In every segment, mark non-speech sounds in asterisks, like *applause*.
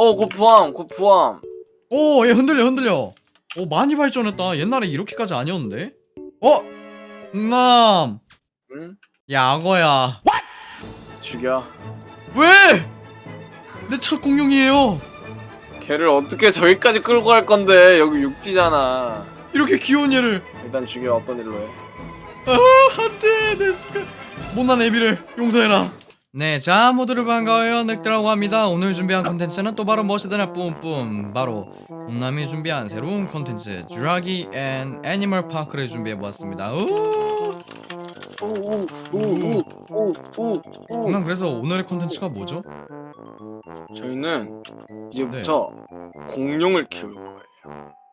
어, 곧 부함, 곧 부함. 오, 얘 흔들려, 흔들려. 오, 많이 발전했다. 옛날에 이렇게까지 아니었는데? 어? 남, 응? 야거야. 죽여. 왜? 내첫 공룡이에요. 걔를 어떻게 저기까지 끌고 갈 건데 여기 육지잖아. 이렇게 귀여운 얘를. 일단 죽여 어떤 일로 해? 안돼, 내 스카. 못난 애비를 용서해라. 네, 자 모두를 반가워요. 넥드라고 합니다. 오늘 준비한 컨텐츠는 또 바로 멋이드나 뿜뿜. 바로 봄남이 준비한 새로운 컨텐츠 주라기 앤 애니멀 파크를 준비해보았습니다. 우! 우우우우우우우 봄남 그래서 오늘의 컨텐츠가 뭐죠? 저희는 이제부터 공룡을 키울 거예요.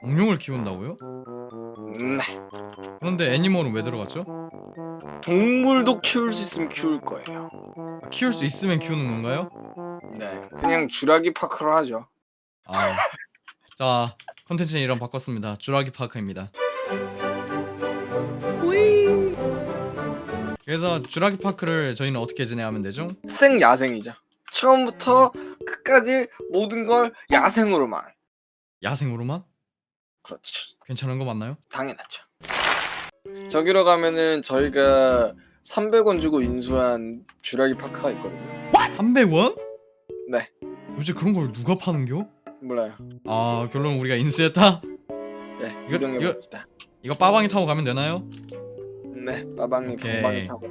공룡을 키운다고요? 네. 그런데 애니멀은 왜 들어갔죠? 동물도 키울 수 있으면 키울 거예요. 아, 키울 수 있으면 키우는 건가요? 네. 그냥 주라기 파크로 하죠. 아, 자 컨텐츠는 이름 바꿨습니다. 주라기 파크입니다. 그래서 주라기 파크를 저희는 어떻게 진행하면 되죠? 생 야생이죠. 처음부터 끝까지 모든 걸 야생으로만. 야생으로만? 그렇지. 괜찮은 거 맞나요? 당연하죠. 저기로 가면은 저희가 300원 주고 인수한 주라기 파크가 있거든요. 300원? 네. 요새 그런 걸 누가 파는겨? 몰라요. 아 결론 우리가 인수했다? 네, 이거- 이동해 이거- 봅시다. 이거 빠방이 타고 가면 되나요? 네, 빠방이 오케이. 방방이 타고.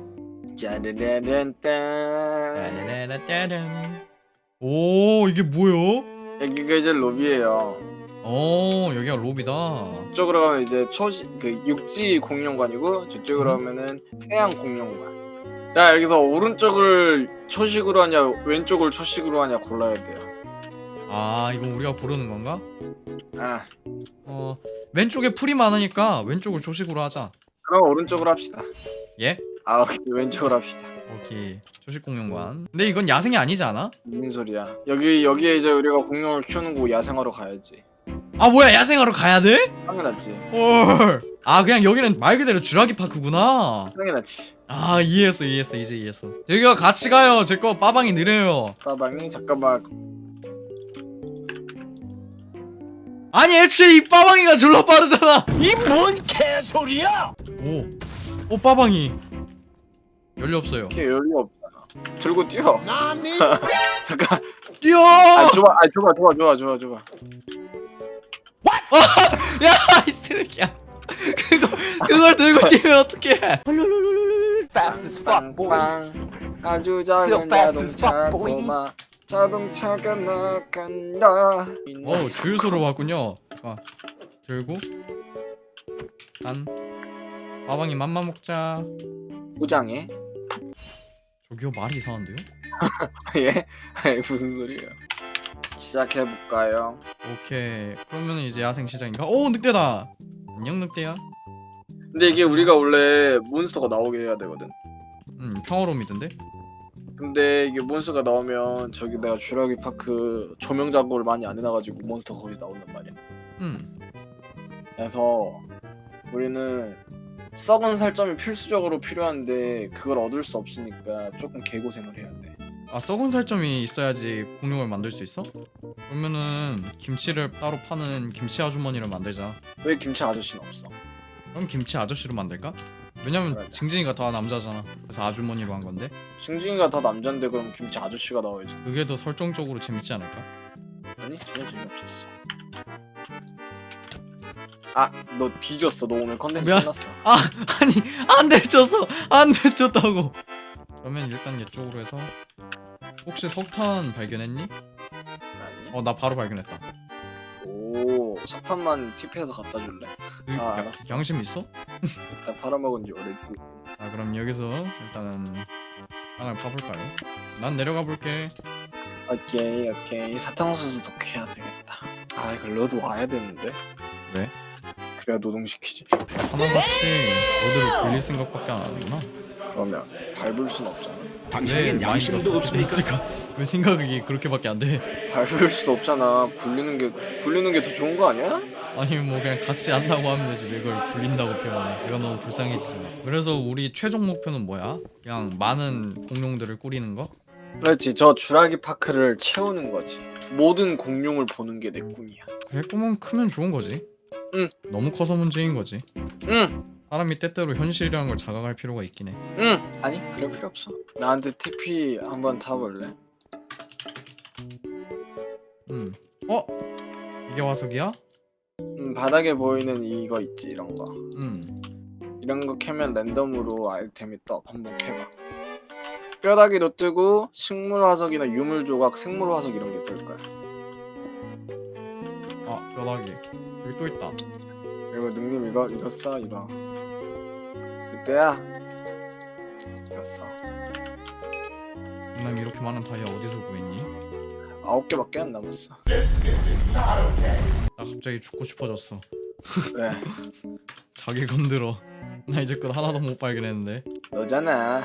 짜르르른딴. 따라라따란. 오 이게 뭐요? 여기가 이제 로비예요. 어 여기가 로비다 이쪽으로 가면 이제 초시 그 육지 공룡관이고 저쪽으로 음. 가면은 해양 공룡관. 자 여기서 오른쪽을 초식으로 하냐 왼쪽을 초식으로 하냐 골라야 돼요. 아 이건 우리가 고르는 건가? 아 어 왼쪽에 풀이 많으니까 왼쪽을 조식으로 하자 그럼 오른쪽으로 합시다. 예? 아 오케이 왼쪽으로 합시다. 오케이 조식 공룡관 근데 이건 야생이 아니지 않아? 무슨 소리야? 여기 여기에 이제 우리가 공룡을 키우는 거 야생하러 가야지. 아 뭐야 야생하러 가야 돼? 당연하지. 헐. 아 그냥 여기는 말 그대로 주라기 파크구나 당연하지. 아 이해했어 이해했어 이제 이해했어 여기가 같이 가요 제 거 빠방이 느려요 빠방이 잠깐만. 아니 애초에 이 빠방이가 졸라 빠르잖아 이 뭔 개소리야! 오. 오 빠방이 열려 없어요 이렇게 여유가 없잖아. 들고 뛰어. 나니? *laughs* 잠깐. 뛰어 아 좋아. 아 좋아 좋아 좋아 좋아 좋아. 야이 쓰레기야 그거 그걸 들고 *laughs* 뛰면 어떡해 Fast as fuck, boy. 빵. 아주 작은 fast as 자동차 fuck, boy. 꼬마 자동차가 나간다. 어 주유소로 왔군요 아, 들고 단 빠방이 맘마 먹자 포장해. 저기요 말이 이상한데요? *laughs* 예? 아니, 무슨 소리예요? 시작해 볼까요? 오케이 그러면 이제 야생 시장인가? 오 늑대다 안녕 늑대야 근데 이게 우리가 원래 몬스터가 나오게 해야 되거든. 음 평화로움이던데? 근데 이게 몬스터가 나오면 저기 내가 주라기 파크 조명 작업을 많이 안 해놔가지고 몬스터 거기서 나온단 말이야. 음 그래서 우리는 썩은 살점이 필수적으로 필요한데 그걸 얻을 수 없으니까 조금 개고생을 해야 돼. 아 썩은 살점이 있어야지 공룡을 만들 수 있어? 그러면은 김치를 따로 파는 김치 아주머니를 만들자 왜 김치 아저씨는 없어? 그럼 김치 아저씨로 만들까? 왜냐면 그러자. 징징이가 다 남자잖아 그래서 아주머니로 한 건데 징징이가 다 남잔데 그럼 김치 아저씨가 나와야지. 그게 더 설정적으로 재밌지 않을까? 아니 전혀 재미없었어. 아, 너 뒤졌어. 너 오늘 컨텐츠 미안. 끝났어. 아 아니 안 데쳤어 안 데쳤다고 그러면 일단 이쪽으로 해서 혹시 석탄 발견했니? 아니. 어 나 바로 발견했다 오, 석탄만 팁해서 갖다 줄래? 그, 아, 야- 알았어. 양심 있어? 나 팔아먹은 지 오래됐고. 아 그럼 여기서 일단은 땅을 파볼까요? 난 내려가 볼게 오케이, 오케이. 사탕수수 독해야 되겠다. 아, 이거 러드 와야 되는데. 왜? 그래야 노동시키지. 하나같이 너들을 굴릴 생각밖에 안 하는구나 그러면 밟을 순 없잖아. 왜 당신에겐 마인드가 양심도 없습니까? *laughs* 왜 생각이 그렇게밖에 안 돼? 밟을 수도 없잖아. 굴리는 게 굴리는 게 더 좋은 거 아니야? 아니 뭐 그냥 같이 한다고 하면 되지 왜 이걸 굴린다고 표현해 이거 너무 불쌍해지잖아 그래서 우리 최종 목표는 뭐야? 그냥 많은 공룡들을 꾸리는 거? 그렇지. 저 주라기 파크를 채우는 거지. 모든 공룡을 보는 게 내 꿈이야. 그래 꿈은 크면 좋은 거지 응. 너무 커서 문제인 거지 응, 사람이 때때로 현실이라는 걸 자각할 필요가 있긴 해 응. 아니 그럴 필요 없어. 나한테 TP 한번 타볼래? 음. 어? 이게 화석이야? 음, 바닥에 보이는 이거 있지 이런 거. 음. 이런 거 캐면 랜덤으로 아이템이 떠. 한번 캐봐. 뼈다귀도 뜨고 식물 화석이나 유물 조각, 생물 화석 이런 게 뜰 거야. 아 뼈다귀 여기 또 있다 그리고 능님 이거 이거 써 이거. 그때야. 써. 난 이렇게 많은 다이아 어디서 구했니? 아홉 개밖에 안 남았어. 나 갑자기 죽고 싶어졌어 *laughs* 왜? 자기 건들어 나 이제껏 하나도 못 발견했는데 너잖아.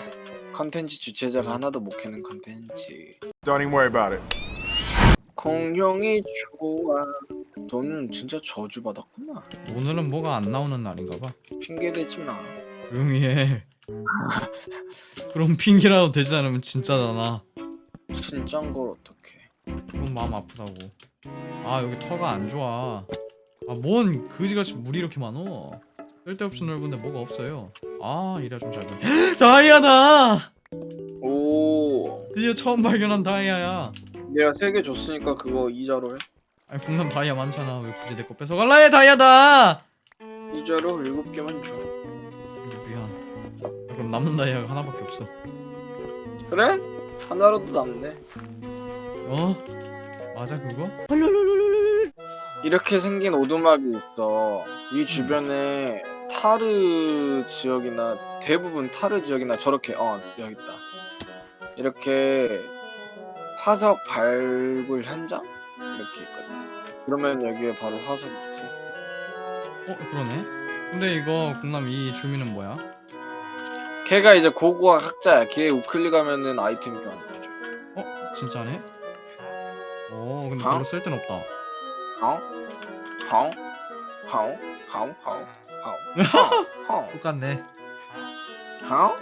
컨텐츠 주최자가 하나도 못 캐는 컨텐츠. Don't even worry about it. 공룡이 좋아. 너는 진짜 저주 받았구나. 오늘은 뭐가 안 나오는 날인가 봐 핑계 대지 마. 조용히 해. 그럼 핑계라도 되지 않으면 진짜잖아. 진짠 걸 어떡해. 그건 마음 아프다고. 아 여기 터가 안 좋아. 아 뭔 그지같이 물이 이렇게 많어? 쓸데없이 넓은데 뭐가 없어요. 아 이래야 좀 짧은 *gasps* 다이아다! 오. 드디어 처음 발견한 다이아야. 내가 세 개 줬으니까 그거 이자로 해. 아니 북남 다이아 많잖아. 왜 굳이 내 거 뺏어갈라 해 다이아다! 이자로 일곱 개만 줘. 그럼 남는 다이아가 하나밖에 없어 그래? 하나라도 남네. 어? 맞아 그거? 이렇게 생긴 오두막이 있어. 이 주변에 타르 지역이나 대부분 타르 지역이나 저렇게 어 여기 있다. 이렇게 화석 발굴 현장 이렇게 있거든. 그러면 여기에 바로 화석 있지. 어 그러네 근데 이거 북남 이 주민은 뭐야? 걔가 이제 고고학 학자야. 걔 우클릭 하면은 아이템 교환해줘. 어? 진짜네? 오 근데 어? 별로 쓸데는 없다 하오 하오 하오 하오 하오 하오 하오 똑같네 하오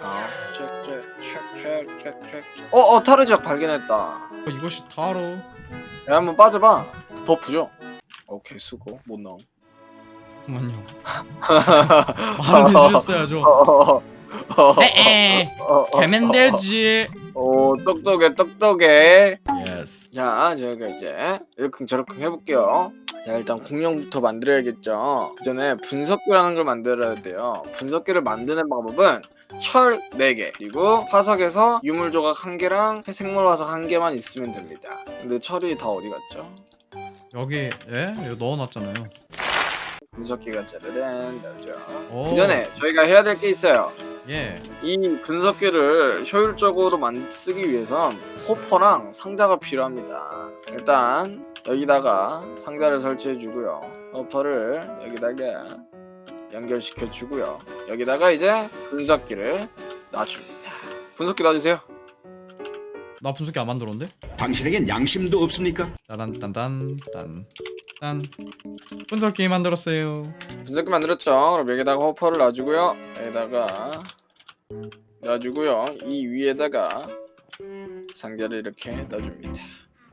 하오 책 어어 타르 지역 발견했다. 어, 이것이 타로 야 한번 빠져봐. 버프죠. 오케이 수고 못 나옴. 잠깐만요 *laughs* 말은 해주셨어야죠 에에 개면 되지 오 똑똑해 똑똑해. 예스 자 저희가 이제 이렇쿵저렇쿵 해볼게요. 자 일단 공룡부터 만들어야겠죠. 그 전에 분석기라는 걸 만들어야 돼요. 분석기를 만드는 방법은 철 4개 그리고 화석에서 유물 조각 1개랑 생물 화석 1개만 있으면 됩니다. 근데 철이 다 어디 갔죠? 여기 예? 이거 넣어놨잖아요 분석기가 짜르른 나오죠. 오. 그 전에 저희가 해야 될 게 있어요. 예 이 분석기를 효율적으로 만 쓰기 위해선 호퍼랑 상자가 필요합니다. 일단 여기다가 상자를 설치해 주고요. 호퍼를 여기다가 연결시켜 주고요. 여기다가 이제 분석기를 놔줍니다. 분석기 놔주세요. 나 분석기 안 만들었는데? 당신에겐 양심도 없습니까? 따단딴딴 딴 분석기 만들었어요 분석기 만들었죠. 그럼 여기다가 호퍼를 놔주고요. 여기다가 놔주고요. 이 위에다가 상자를 이렇게 놔줍니다.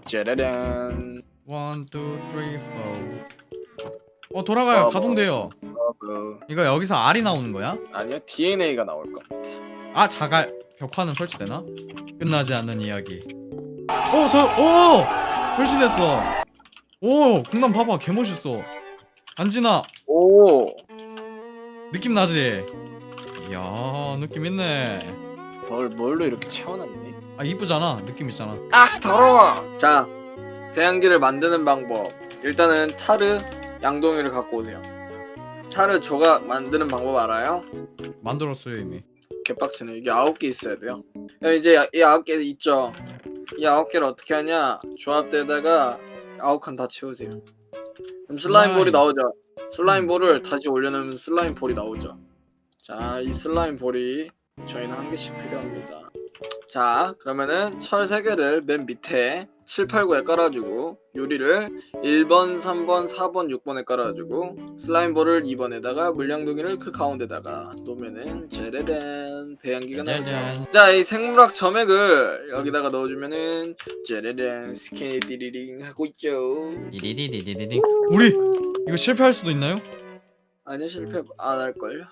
짜라란. 원, 투, 쓰리, 포. 어 돌아가요 어, 가동돼요 그 이거 여기서 R이 나오는 거야? 아니요 DNA가 나올 겁니다. 아 자갈 벽화는 설치되나? 끝나지 않는 이야기 오! 저! 오! 설치됐어 오! 공단 봐봐 개멋있어 안진아 오 느낌 나지? 이야 느낌 있네 뭘 뭘로 이렇게 채워놨니? 아 이쁘잖아 느낌 있잖아 아 더러워. 자 배양기를 만드는 방법. 일단은 타르 양동이를 갖고 오세요. 타르 조각 만드는 방법 알아요? 만들었어요 이미 개빡치네. 이게 아홉 개 있어야 돼요. 야, 이제 이 아홉 개 있죠. 이 아홉 개를 어떻게 하냐? 조합대에다가 아홉 칸 다 채우세요. 그럼 슬라임 볼이. 나오죠. 슬라임 볼을 다시 올려놓으면 슬라임 볼이 나오죠. 자, 이 슬라임 볼이 저희는 한 개씩 필요합니다. 자 그러면은 철 3개를 맨 밑에 7, 8, 9에 깔아주고 요리를 1번, 3번, 4번, 6번에 깔아주고 슬라임볼을 2번에다가 물량동이를 그 가운데다가 놓으면은 짜라란 배양기가 나오죠. 자이 생물학 점액을 여기다가 넣어주면은 짜라란 스킨이 띠리링 하고 있죠 디디디디디디. 우리 이거 실패할 수도 있나요? 아니요 실패 안 할걸요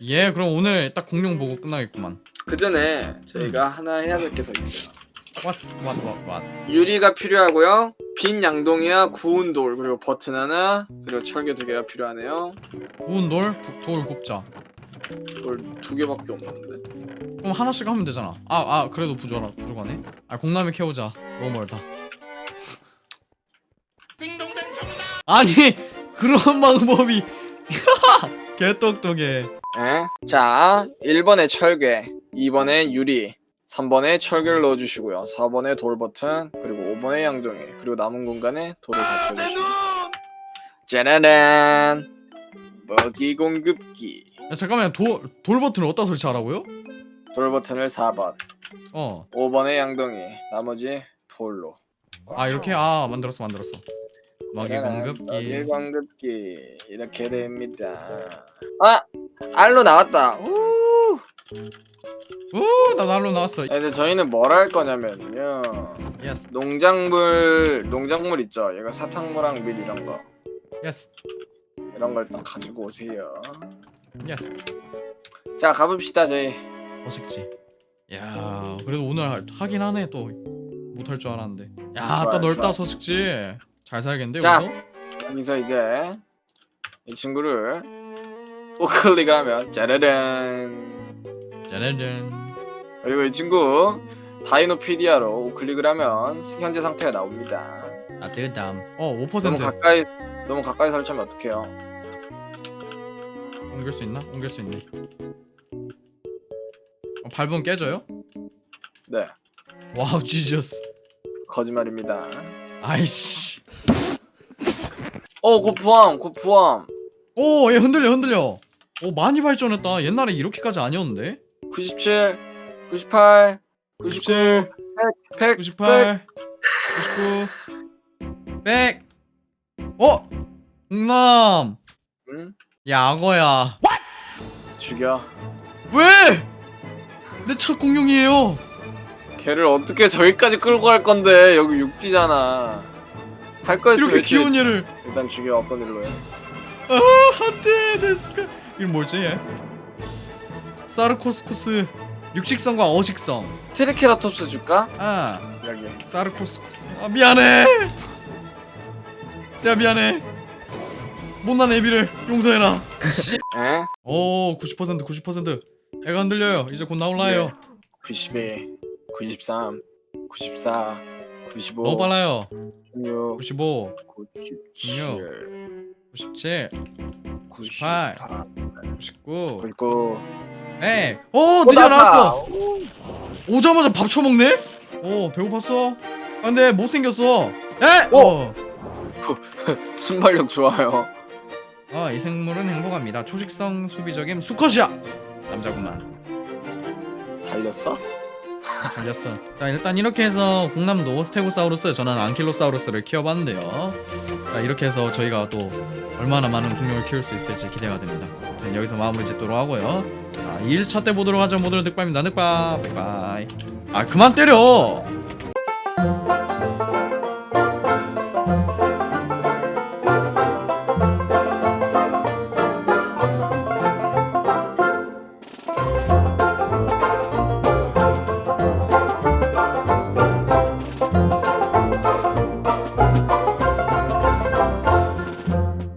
예, 그럼 오늘 딱 공룡 보고 끝나겠구만. 그 전에 저희가 하나 해야 될 게 더 있어요 What's what what what? 유리가 필요하고요. 빈 양동이와 구운 돌 그리고 버튼 하나 그리고 철개 두 개가 필요하네요. 구운 돌, 구- 돌 굽자. 돌 두 개밖에 없는데. 그럼 하나씩 하면 되잖아. 아, 아, 그래도 부족하, 부족하네. 아, 공남이 캐오자. 너무 멀다. 아니, *laughs* 그런 방법이. *laughs* 개똑똑해. 에? 자, 1번에 철괴, 2번에 유리, 3번에 철괴를 넣어주시고요. 4번에 돌 버튼, 그리고 5번에 양동이, 그리고 남은 공간에 돌을 다 채워주시고. 짜라란! 먹이 공급기. 야, 잠깐만, 돌, 돌 버튼을 어디다 설치하라고요? 돌 버튼을 4번, 어. 5번에 양동이, 나머지 돌로. 아, 이렇게? 아, 만들었어, 만들었어. 먹이 공급기. 공급기 이렇게 됩니다. 아 알로 나왔다. 우! 오, 나 날로 나왔어. 근데 저희는 뭘 할 거냐면요. 예스, 농작물 농작물 있죠. 얘가 사탕무랑 밀 이런 거 예스, 이런 걸 일단 가지고 오세요. 예스. 자 가봅시다 저희. 어색지. 야, 그래도 오늘 하- 하긴 하네 또 못할 줄 알았는데. 야, 좋아요, 딱 넓다 좋아. 서식지. 잘 살겠는데 자. 여기서? 여기서 이제 이 친구를 우클릭하면 짜라란 짜라란. 그리고 이 친구 다이노피디아로 우클릭을 하면 현재 상태가 나옵니다. 아, 뜨담. 어, 너무 5%. 가까이 너무 가까이 설치하면 어떡해요? 옮길 수 있나? 옮길 수 있네. 어, 밟으면 깨져요? 네 와우, 지저스. 거짓말입니다. 아이씨. 어, 곧 부함. 오, 얘 흔들려, 흔들려. 오, 많이 발전했다. 옛날에 이렇게까지 아니었는데. 97, 98, 99, 97, 100, 98, 99, 100. 어? 공남. 응? 야거야. 죽여. 왜? 내 차 공룡이에요. 걔를 어떻게 저기까지 끌고 갈 건데 여기 육지잖아. 할 거였으면 이렇게 귀여운 얘를. 일단 죽여 어떤 일로 해? 아, 한테 데스카. 이건 뭐지 얘? 사르코스코스 육식성과 어식성. 트리케라톱스 줄까? 아, 여기. 사르코스코스. 아 미안해. 야 미안해. 못난 애비를 용서해라. *laughs* 에? 오, 90% 90%. 애가 흔들려요. 이제 곧 나올라요. 92, 93, 94, 95, 너무 빨라요. 96, 95, 97, 97, 98, 99. 99. 에. 오, 드디어 나왔어. 오자마자 밥 처먹네? 오, 배고팠어? 아, 근데 못생겼어. 에? 어. *laughs* 순발력 좋아요. 아, 이 생물은 행복합니다. 초식성 수비적인 수컷이야. 남자구만. 달렸어? 달렸어. 자, 일단 이렇게 해서 공남도 스테고사우루스, 저는 안킬로사우루스를 키워봤는데요. 자, 이렇게 해서 저희가 또 얼마나 많은 공룡을 키울 수 있을지 기대가 됩니다. 아무튼 여기서 마무리 짓도록 하고요. 자, 2일차 때 보도록 하죠. 모두를 늑바입니다. 늑바. 바이바이. 아, 그만 때려!